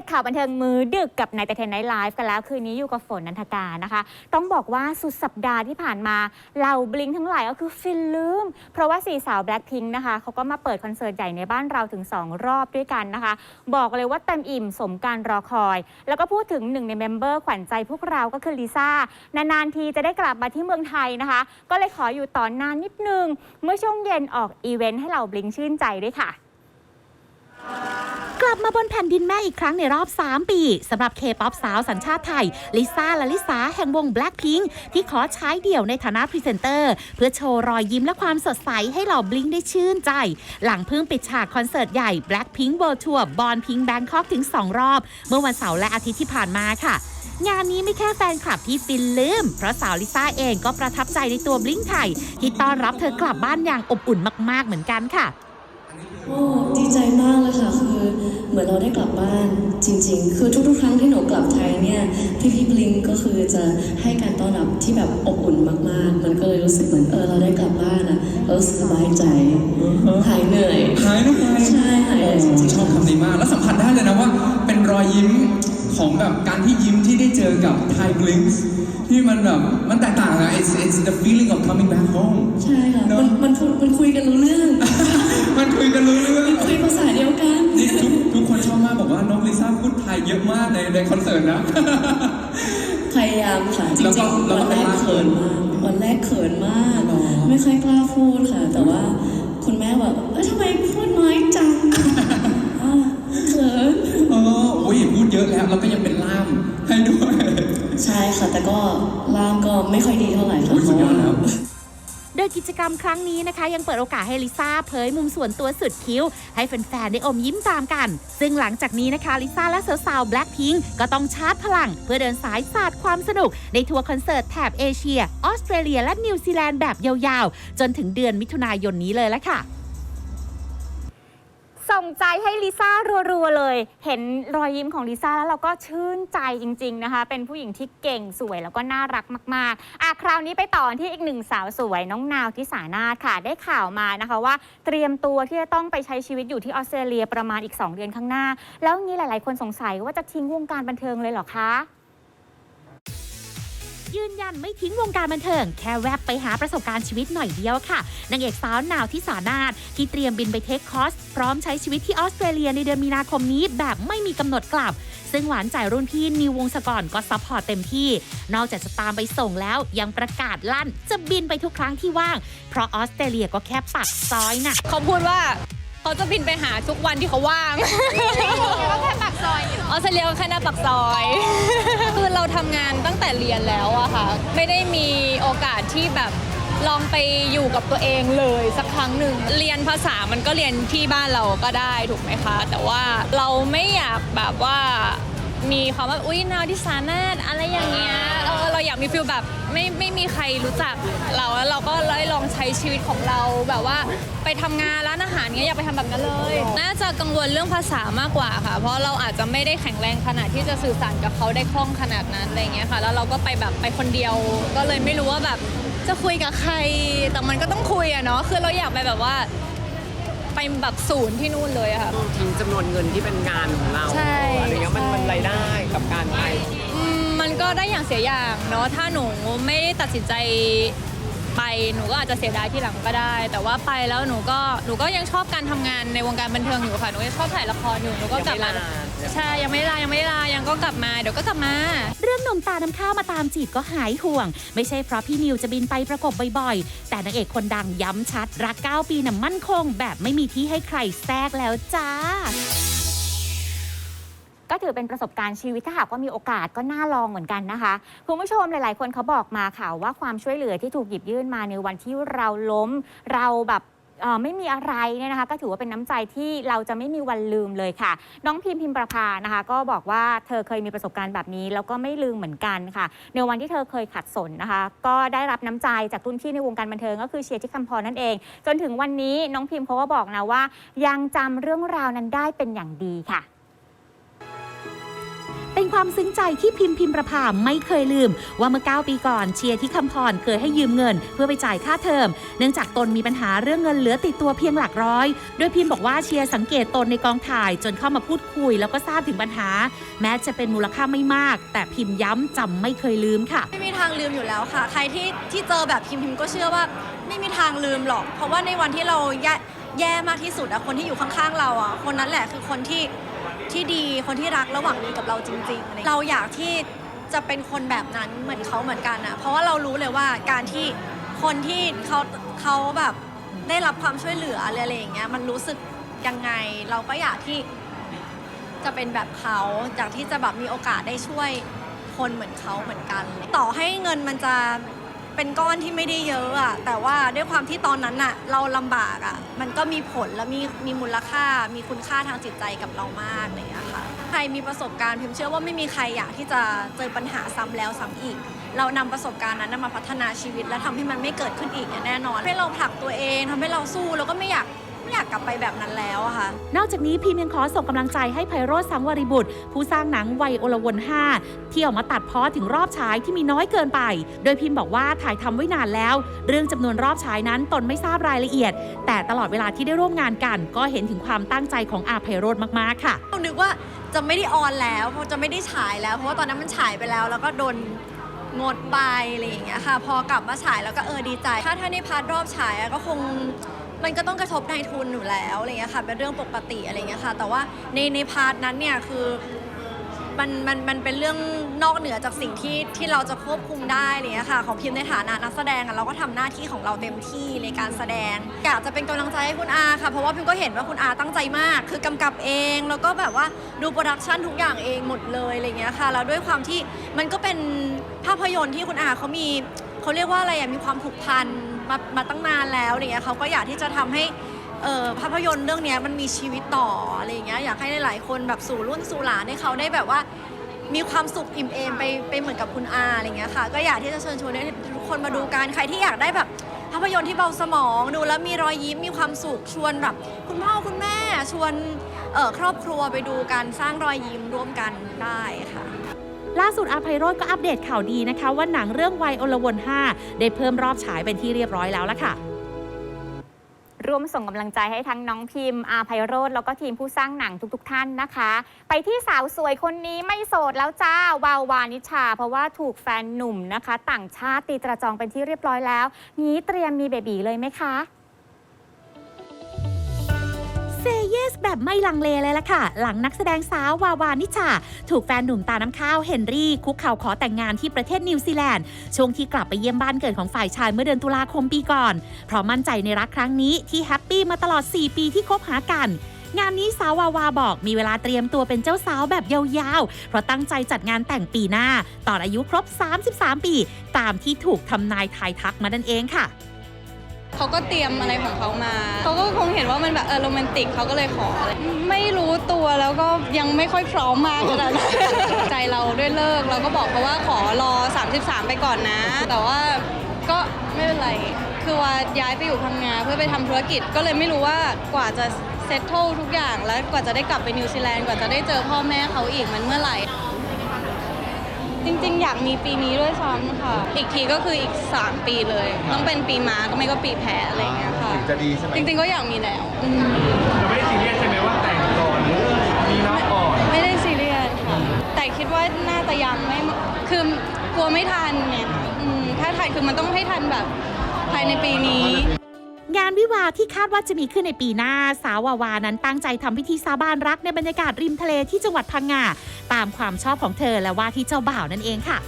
ตข่าวบันเทิงมือดึกกับนายแต่เทนไนท์ไลฟ์กันแล้ว คืนนี้อยู่กับฝนนันทการนะคะ ต้องบอกว่าสุดสัปดาห์ที่ผ่านมาเหล่าบลิงทั้งหลายก็คือฟินลืม เพราะว่าสี่สาวแบล็ k พิงนะคะเขาก็มาเปิดคอนเสิร์ตใหญ่ในบ้านเราถึง 2 รอบด้วยกันนะคะ บอกเลยว่าเต็มอิ่มสมการรอคอย แล้วก็พูดถึงหนึ่งในเมมเบอร์ขวัญใจพวกเราก็คือลิซ่านานๆทีจะได้กลับมาที่เมืองไทยนะคะ ก็เลยขออยู่ต่อนานนิดนึงเมื่อช่วงเย็นออกอีเวนต์ให้เหล่าบลิงชื่นใจด้วยค่ะ กลับมาบนแผ่นดินแม่อีกครั้งในรอบ 3 ปีสำหรับเคป๊อปสาวสัญชาติไทย ลิซ่าและลิสาแห่งวง Blackpink ที่ขอใช้เดี่ยวในฐานะพรีเซนเตอร์ เพื่อโชว์รอยยิ้มและความสดใสให้เหล่าบลิงได้ชื่นใจ หลังเพิ่งปิดฉากคอนเสิร์ตใหญ่ Blackpink World Tour บอนพิงแบงคอกถึง 2 รอบ เมื่อวันเสาร์และอาทิตย์ที่ผ่านมาค่ะงานนี้ไม่แค่แฟนคลับที่ฟินลืม เพราะสาวลิซ่าเองก็ประทับใจในตัวบลิงไทย ที่ต้อนรับเธอกลับบ้านอย่างอบอุ่นมาก ๆ เหมือนกันค่ะ โอ้ดีใจมากเลยค่ะ เหมือนเราได้กลับบ้านจริง ๆ คือทุกๆ ครั้งที่หนูกลับไทยเนี่ยพี่พี่บลิงก็คือจะให้การต้อนรับที่แบบอบอุ่นมากๆ มันก็เลยรู้สึกเหมือนเออเราได้กลับบ้านอะเรารู้สึกสบายใจหายเหนื่อยหายเหนื่อยใช่หายเหนื่อยจริงๆชอบคำนี้มากแล้วสัมผัสได้เลยนะว่า เป็นรอยยิ้มของแบบการที่ยิ้มที่ได้เจอกับไทยบลิงส์ ที่มันแบบมันแตกต่างนะ it's it's the feeling of coming back home ใช่ค่ะ เนอะมันมันพูดมันคุยกันรู้เรื่อง มันคุยกันรู้เรื่องคุยภาษาเดียวกัน นี่ทุกทุกคนชอบมากบอกว่าน้องลิซ่าพูดไทยเยอะมากในในคอนเสิร์ตนะ พยายามค่ะจแล้ริวงก็ๆแล้วก็วันแรกเป็นเขินมากวันแรกเขินมาก หรอ ไม่ค่อยกล้าพูดค่ะ แต่ว่าคุณแม่แบบเอ้ยทำไมพูดน้อยจัง อ้าวเขิน เออโอ้ยพูดเยอะแล้วแล้วก็ยังเป็นล่ามให้ด้วย ใช่ค่ะ แต่ก็ล่ามก็ไม่ค่อยดีเท่าไหร่ค่ะโอ้ยสุดยอดแล้วโดยกิจกรรมครั้งนี้นะคะ ยังเปิดโอกาสให้ลิซ่าเผยมุมส่วนตัวสุดคิ้ว ให้แฟนๆ ได้อมยิ้มตามกัน ซึ่งหลังจากนี้นะคะลิซ่าและสาวๆ Blackpink ก็ต้องชาร์จพลัง เพื่อเดินสายสาดความสนุก ในทัวร์คอนเสิร์ตแถบเอเชีย ออสเตรเลียและนิวซีแลนด์แบบยาวๆ จนถึงเดือนมิถุนายนนี้เลยละค่ะ ส่งใจให้ลิซ่ารัวๆเลย เห็นรอยยิ้มของลิซ่าแล้วเราก็ชื่นใจจริง ๆนะคะ เป็นผู้หญิงที่เก่งสวยแล้วก็น่ารักมากๆอะคราวนี้ไปต่อที่อีกหนึ่งสาวสวยน้องนาวที่สานาถค่ะ ได้ข่าวมานะคะว่า เตรียมตัวที่จะต้องไปใช้ชีวิตอยู่ที่ออสเตรเลียประมาณอีก 2 เดือนข้างหน้า แล้วงี้หลาย ๆ คนสงสัยว่าจะทิ้งวงการบันเทิงเลยเหรอคะ ยืนยันไม่ทิ้งวงการบันเทิง แค่แวบไปหาประสบการณ์ชีวิตหน่อยเดียวค่ะนางเอกสาวนาวที่สานาถที่เตรียมบินไปเทคคอร์สพร้อมใช้ชีวิตที่ออสเตรเลียในเดือนมีนาคมนี้แบบไม่มีกำหนดกลับ ซึ่งหวานใจรุ่นพี่นิววงศกรก็ซัพพอร์ตเต็มที่ นอกจากจะตามไปส่งแล้วยังประกาศลั่นจะบินไปทุกครั้งที่ว่าง เพราะออสเตรเลียก็แค่ปากซอยน่ะเขาพูดว่า เขาจะบินไปหาทุกวันที่เขาว่าง ก็แค่ปากซอยออสเตรเลียก็แค่หน้าปากซอย คือเราทำงานตั้งแต่เรียนแล้วอะค่ะ ไม่ได้มีโอกาสที่แบบลองไปอยู่กับตัวเองเลยสักครั้งหนึ่ง เรียนภาษามันก็เรียนที่บ้านเราก็ได้ถูกไหมคะ แต่ว่าเราไม่อยากแบบว่ามีความว่าอุ้ยนาวที่สานาทอะไรอย่างเงี้ยเออ เราอยากมีฟิลแบบไม่ไม่มีใครรู้จักเราแล้วเราก็เลยลองใช้ชีวิตของเราแบบว่าไปทำงานร้านอาหารเงี้ยอยากไปทำแบบนั้นเลย น่าจะกังวลเรื่องภาษามากกว่าค่ะ เพราะเราอาจจะไม่ได้แข็งแรงขนาดที่จะสื่อสารกับเขาได้คล่องขนาดนั้นอะไรเงี้ยค่ะ แล้วเราก็ไปแบบไปคนเดียว ก็เลยไม่รู้ว่าแบบจะคุยกับใคร แต่มันก็ต้องคุยอะเนาะคือเราอยากไปแบบว่า ไปแบบศูนย์ที่นู่นเลยอะค่ะ ทิ้งจำนวนเงินที่เป็นงานของเราใช่อะไรเงี้ยมันใช่ มันรายได้กับการไปอืมมัน ก็ได้อย่างเสียอย่างเนาะถ้าหนูไม่ได้ตัดสินใจไปหนูก็อาจจะเสียดายที่หลังก็ได้ แต่ว่าไปแล้วหนูก็หนูก็ยังชอบการทำงานในวงการบันเทิงอยู่ค่ะหนูยังชอบถ่ายละครอยู่หนูก็กลับมายังไม่ลาใช่ยังไม่ได้ลายังไม่ได้ลายังก็กลับมาเดี๋ยวก็กลับมา เรื่องหนุ่มตาน้ำข้าวมาตามจีบก็หายห่วง ไม่ใช่เพราะพี่นิวจะบินไปประกบบ่อยๆ แต่นางเอกคนดังย้ำชัด รัก 9 ปีน่ะมั่นคง แบบไม่มีที่ให้ใครแทรกแล้วจ้า ก็ถือเป็นประสบการณ์ชีวิตถ้าหากว่ามีโอกาสก็น่าลองเหมือนกันนะคะ คุณผู้ชมหลาย ๆ คนเขาบอกมาค่ะว่าความช่วยเหลือที่ถูกหยิบยื่นมาในวันที่เราล้มเราแบบไม่มีอะไรเนี่ยนะคะ ก็ถือว่าเป็นน้ำใจที่เราจะไม่มีวันลืมเลยค่ะ น้องพิมพิมประภานะคะ ก็บอกว่าเธอเคยมีประสบการณ์แบบนี้ แล้วก็ไม่ลืมเหมือนกันค่ะ ในวันที่เธอเคยขัดสนนะคะ ก็ได้รับน้ำใจจากรุ่นพี่ในวงการบันเทิงก็คือเชียร์ที่คำพรนั่นเอง จนถึงวันนี้น้องพิมเขาก็บอกนะว่า ยังจำเรื่องราวนั้นได้เป็นอย่างดีค่ะ เป็นความซึ้งใจที่พิมพ์พิมประภาไม่เคยลืม ว่าเมื่อ 9 ปีก่อนเชียร์ที่คำพรเคยให้ยืมเงิน เพื่อไปจ่ายค่าเทอม เนื่องจากตนมีปัญหาเรื่องเงินเหลือติดตัวเพียงหลักร้อย โดยพิมพ์บอกว่าเชียร์สังเกตตนในกองถ่าย จนเข้ามาพูดคุย แล้วก็ทราบถึงปัญหา แม้จะเป็นมูลค่าไม่มาก แต่พิมพ์ย้ำจำไม่เคยลืมค่ะ ไม่มีทางลืมอยู่แล้วค่ะ ใครที่ที่เจอแบบพิมพิมก็เชื่อว่า ไม่มีทางลืมหรอก เพราะว่าในวันที่เราแย่แย่มากที่สุดอะคนที่อยู่ข้างๆเราอะคนนั้นแหละคือคนที่ ที่ดีคนที่รักและหวังดีกับเราจริงๆอะไรเราอยากที่จะเป็นคนแบบนั้นเหมือนเขาเหมือนกันอะเพราะว่าเรารู้เลยว่าการที่คนที่เขาเขาแบบได้รับความช่วยเหลืออะไรอะไรอย่างเงี้ยมันรู้สึกยังไง เราก็อยากที่จะเป็นแบบเขาอยากที่จะแบบมีโอกาสได้ช่วยคนเหมือนเขาเหมือนกัน ต่อให้เงินมันจะ เป็นก้อนที่ไม่ได้เยอะอะแต่ว่าด้วยความที่ตอนนั้นอะเราลำบากอะมันก็มีผลและมีมีมูลค่า มีคุณค่าทางจิตใจกับเรามากอะไรอย่างเงี้ยค่ะใครมีประสบการณ์พิมเชื่อว่าไม่มีใครอยากที่จะเจอปัญหาซ้ำแล้วซ้ำอีก เรานำประสบการณ์นั้นนะมาพัฒนาชีวิตและทำให้มันไม่เกิดขึ้นอีกอย่างแน่นอนให้เราผลักตัวเองทำให้เราสู้แล้วก็ไม่อยาก ไม่อยากกลับไปแบบนั้นแล้วอะค่ะ นอกจากนี้พิมพ์ยังขอส่งกำลังใจให้ไพโรธสังวริบุตร ผู้สร้างหนังวัยโอลวน 5 ที่ออกมาตัดเพ้อถึงรอบฉายที่มีน้อยเกินไป โดยพิมพ์บอกว่าถ่ายทำไว้นานแล้ว เรื่องจำนวนรอบฉายนั้นตนไม่ทราบรายละเอียด แต่ตลอดเวลาที่ได้ร่วมงานกัน ก็เห็นถึงความตั้งใจของอาไพโรธมากๆค่ะ เรานึกว่าจะไม่ได้ออนแล้วเพราะจะไม่ได้ฉายแล้ว เพราะว่าตอนนั้นมันฉายไปแล้ว แล้วก็โดนงดไปอะไรอย่างเงี้ยค่ะ พอกลับมาฉายแล้วก็เออดีใจ ถ้าถ้าในพาร์ทรอบฉายอะก็คง มันก็ต้องกระทบนายทุนอยู่แล้วอะไรเงี้ยค่ะเป็นเรื่องปกติอะไรเงี้ยค่ะ แต่ว่าในในพาร์ทนั้นเนี่ยคือมันมันมันเป็นเรื่องนอกเหนือจากสิ่งที่ที่เราจะควบคุมได้อะไรเงี้ยค่ะ ของพิมพ์ในฐานะนักแสดงอะเราก็ทำหน้าที่ของเราเต็มที่ในการแสดงอยากจะเป็นกำลังใจให้คุณอาค่ะเพราะว่าพิมก็เห็นว่าคุณอาตั้งใจมาก คือกำกับเองแล้วก็แบบว่าดูโปรดักชันทุกอย่างเองหมดเลยอะไรเงี้ยค่ะแล้วด้วยความที่มันก็เป็นภาพยนตร์ที่คุณอาเขามีเขาเรียกว่าอะไรอะมีความผูกพัน มามาตั้งนานแล้วอะไรเงี้ยเขาก็อยากที่จะทำให้เอ่อภาพยนตร์เรื่องเนี้ยมันมีชีวิตต่ออะไรอย่างเงี้ยอยากให้หลาย ๆ คนแบบสู่รุ่นสู่หลานให้เขาได้แบบว่า มีความสุขอิ่มเอมไปไปเหมือนกับคุณอาอะไรเงี้ยค่ะ ก็อยากที่จะเชิญชวนให้ทุกคนมาดูกันใครที่อยากได้แบบภาพยนตร์ที่เบาสมองดูแล้วมีรอยยิ้มมีความสุขชวนแบบ คุณพ่อคุณแม่ชวนเอ่อครอบครัวไปดูกันสร้างรอยยิ้มร่วมกันได้ค่ะ ล่าสุดอาไพโรธก็อัปเดตข่าวดีนะคะ ว่าหนังเรื่องวัยโอลวน 5 ได้เพิ่มรอบฉายเป็นที่เรียบร้อยแล้วละค่ะร่วมส่งกำลังใจให้ทั้งน้องพิมพ์อาไพโรธแล้วก็ทีมผู้สร้างหนังทุกๆทท่านนะคะ ไปที่สาวสวยคนนี้ไม่โสดแล้วจ้าวาววานิชา เพราะว่าถูกแฟนหนุ่มนะคะ ต่างชาติตีตราจองเป็นที่เรียบร้อยแล้วงี้เตรียมมีเบบีเลยไหมคะ เซเยส แบบไม่ลังเลเลยล่ะค่ะ หลังนักแสดงสาววาวานิชา ถูกแฟนหนุ่มตาน้ำข้าวเฮนรี่ คุกเข่าขอแต่งงานที่ประเทศนิวซีแลนด์ ช่วงที่กลับไปเยี่ยมบ้านเกิดของฝ่ายชายเมื่อเดือนตุลาคมปีก่อน เพราะมั่นใจในรักครั้งนี้ที่แฮปปี้มาตลอด 4 ปีที่คบหากันงานนี้สาววาวาบอกมีเวลาเตรียมตัวเป็นเจ้าสาวแบบยาวๆ เพราะตั้งใจจัดงานแต่งปีหน้า ตอนอายุครบ 33 ปี ตามที่ถูกทำนายทายทักมานั่นเองค่ะ เขาก็เตรียมอะไรของเขามา เขาก็คงเห็นว่ามันแบบเออโรแมนติกเขาก็เลยขออะไรไม่รู้ตัวแล้วก็ยังไม่ค่อยพร้อมมากขนาดนั้นใจเราด้วยเลิกเราก็บอกเขาว่าขอรอ 33 ไปก่อนนะ แต่ว่าก็ไม่เป็นไร คือว่าย้ายไปอยู่พังงาเพื่อไปทำธุรกิจก็เลยไม่รู้ว่ากว่าจะเซต t ท e ทุกอย่างแล้วกว่าจะได้กลับไปนิวซีแลนด์กว่าจะได้เจอพ่อแม่เขาอีกมันเมื่อไหร่ จริง ๆ อยากมีปีนี้ด้วยซ้ำค่ะ อีกทีก็คืออีก 3 ปีเลย ต้องเป็นปีม้าก็ไม่ก็ปีแพะอะไรอย่างเงี้ยค่ะ ถึงจะดีใช่ไหมจริง ๆ ก็อยากมีแล้วอืมเราไม่ได้ซีเรียสใช่ไหมว่าแต่งก่อนหรือมีน้องก่อน ไม่ได้ซีเรียสค่ะ แต่คิดว่าน่าจะยังไม่ คือกลัวไม่ทันไงอืมถ้าทันคือมันต้องให้ทันแบบภายในปีนี้ งานวิวาห์ที่คาดว่าจะมีขึ้นในปีหน้า สาววาวานั้นตั้งใจทำพิธีสาบานรักในบรรยากาศริมทะเลที่จังหวัดพังงา ตามความชอบของเธอและว่าที่เจ้าบ่าวนั่นเองค่ะ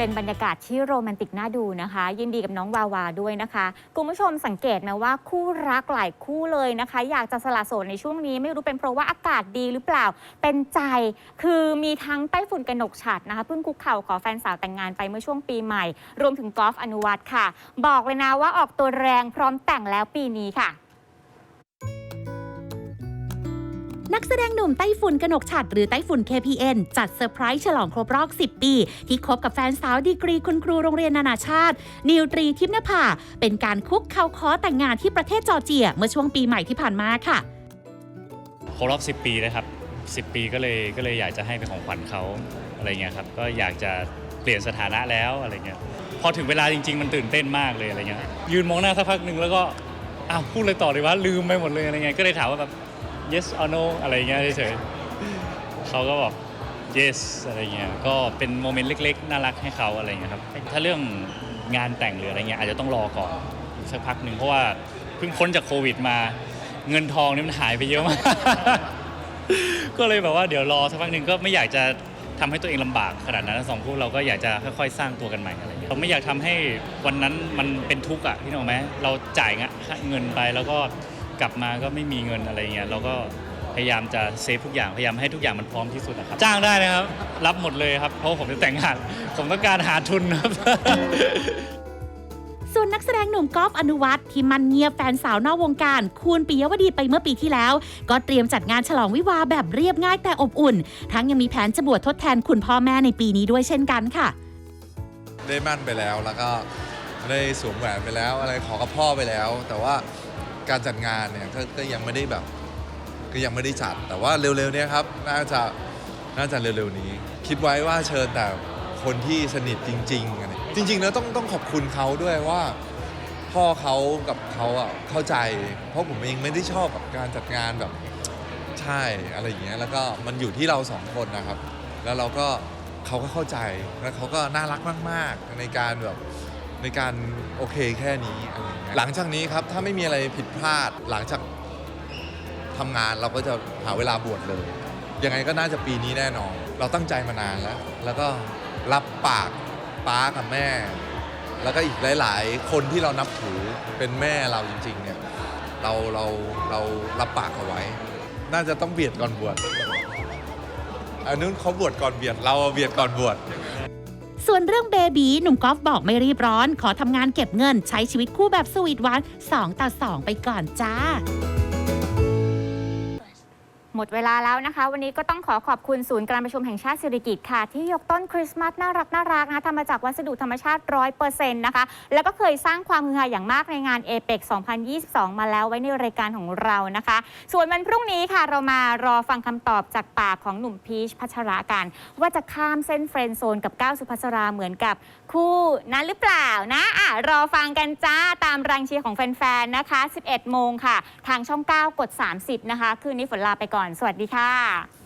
เป็นบรรยากาศที่โรแมนติกน่าดูนะคะ ยินดีกับน้องวาวาด้วยนะคะคุณผู้ชมสังเกตไหมว่าคู่รักหลายคู่เลยนะคะ อยากจะสละโสดในช่วงนี้ ไม่รู้เป็นเพราะว่าอากาศดีหรือเปล่า เป็นใจคือมีทั้งไต้ฝุ่นกระหนกฉัดนะคะเพิ่งคุกเข่าขอแฟนสาวแต่งงานไปเมื่อช่วงปีใหม่ รวมถึงกอล์ฟอนุวัตค่ะ บอกเลยนะว่าออกตัวแรงพร้อมแต่งแล้วปีนี้ค่ะ นักแสดงหนุ่มไต้ฝุ่นกนกฉัดหรือไต้ฝุ่น KPN จัดเซอร์ไพรส์ฉลองครบรอบ 10 ปี ที่คบกับแฟนสาวดีกรีคุณครูโรงเรียนนานาชาติ นิวตรีทิพย์นภาเป็นการคุกเข่าขอแต่งงานที่ประเทศจอร์เจีย เมื่อช่วงปีใหม่ที่ผ่านมาค่ะครบรอบ 10 ปีนะครับ 10 ปีก็เลยก็เลยอยากจะให้เป็นของขวัญเขาอะไรเงี้ยครับก็อยากจะเปลี่ยนสถานะแล้วอะไรเงี้ยพอถึงเวลาจริง ๆ มันตื่นเต้นมากเลยอะไรเงี้ยยืนมองหน้าสักพักหนึ่งแล้วก็อ้าวพูดอะไรต่อดีวะลืมไปหมดเลยอะไรเงี้ยก็เลยถามว่าแบบ yes or no อะไรเงี้ยเฉยๆเขาก็บอก yes อะไรเงี้ย ก็เป็นโมเมนต์เล็กๆ น่ารักให้เขาอะไรเงี้ยครับ ถ้าเรื่องงานแต่งหรืออะไรเงี้ยอาจจะต้องรอก่อนสักพักหนึ่งเพราะว่าเพิ่งพ้นจากโควิดมา เงินทองนี่มันหายไปเยอะมาก ก็เลยแบบว่าเดี๋ยวรอสักพักหนึ่งก็ไม่อยากจะทำให้ตัวเองลำบากขนาดนั้นสองคู่เราก็อยากจะค่อยๆ สร้างตัวกันใหม่อะไรเงี้ยเราไม่อยากทำให้วันนั้นมันเป็นทุกข์อะพี่น้องไหมเราจ่ายเงินไปแล้วก็ กลับมาก็ไม่มีเงินอะไรเงี้ยเราก็พยายามจะเซฟทุกอย่างพยายามให้ทุกอย่างมันพร้อมที่สุดนะครับจ้างได้นะครับ รับหมดเลยครับ เพราะผมจะแต่งงาน ผมต้องการหาทุนครับ ส่วนนักแสดงหนุ่มกอล์ฟอนุวัฒน์ที่มันเงียบแฟนสาวนอกวงการคุณปิยวดีไปเมื่อปีที่แล้ว ก็เตรียมจัดงานฉลองวิวาห์แบบเรียบง่ายแต่อบอุ่น ทั้งยังมีแผนจะบวชทดแทนคุณพ่อแม่ในปีนี้ด้วยเช่นกันค่ะ ได้มั่นไปแล้วแล้วก็ได้สวมแหวนไปแล้ว อะไรขอกับพ่อไปแล้ว แต่ว่า การจัดงานเนี่ยก็ก็ยังไม่ได้แบบก็ยังไม่ได้จัด แต่ว่าเร็วๆเนี้ครับน่าจะน่าจะเร็วๆนี้ คิดไว้ว่าเชิญแต่คนที่สนิทจริงๆอะไรจริง ๆ แล้วต้องต้องขอบคุณเขาด้วยว่า พ่อเขากับเขาอะเข้าใจ เพราะผมเองไม่ได้ชอบกับการจัดงานแบบใช่อะไรอย่างเงี้ยแล้วก็มันอยู่ที่เราสองคนนะครับ แล้วเราก็เขาก็เข้าใจแล้วเขาก็น่ารักมาก ๆ ในการแบบ ในการโอเคแค่นี้อะไรอย่างเงี้ยหลังจากนี้ครับ ถ้าไม่มีอะไรผิดพลาดหลังจากทำงานเราก็จะหาเวลาบวชเลย ยังไงก็น่าจะปีนี้แน่นอน เราตั้งใจมานานแล้ว แล้วก็รับปากป้ากับแม่ แล้วก็อีกหลาย ๆ คนที่เรานับถือเป็นแม่เราจริง ๆ เนี่ย เราเราเรารับปากเอาไว้ น่าจะต้องเบียดก่อนบวชอันนู้นเขาบวชก่อนเบียด เราเบียดก่อนบวช ส่วนเรื่องเบบีหนุ่มกอล์ฟบอกไม่รีบร้อน ขอทำงานเก็บเงินใช้ชีวิตคู่แบบสวีทหวาน2ต่อ2ไปก่อนจ้า หมดเวลาแล้วนะคะ วันนี้ก็ต้องขอขอบคุณศูนย์การประชุมแห่งชาติสิริกิติ์ค่ะ ที่ยกต้นคริสต์มาสน่ารักน่ารักนะทำมาจากวัสดุธรรมชาติ100%นต์นะคะ แล้วก็เคยสร้างความฮือฮาอย่างมากในงานเอเปก2022 มาแล้วไว้ในรายการของเรานะคะ ส่วนวันพรุ่งนี้ค่ะเรามารอฟังคำตอบจากปากของหนุ่มพีชพัชรากัน ว่าจะข้ามเส้นเฟรนด์โซนกับก้าวสุภัสราเหมือนกับคู่นั้นหรือเปล่านะอะรอฟังกันจ้าตามแรงเชียร์ของแฟนๆนะคะ 11 โมงค่ะ ทางช่อง 9 กด 30 นะคะ คืนนี้ฝนลาไปก่อนสวัสดีค่ะ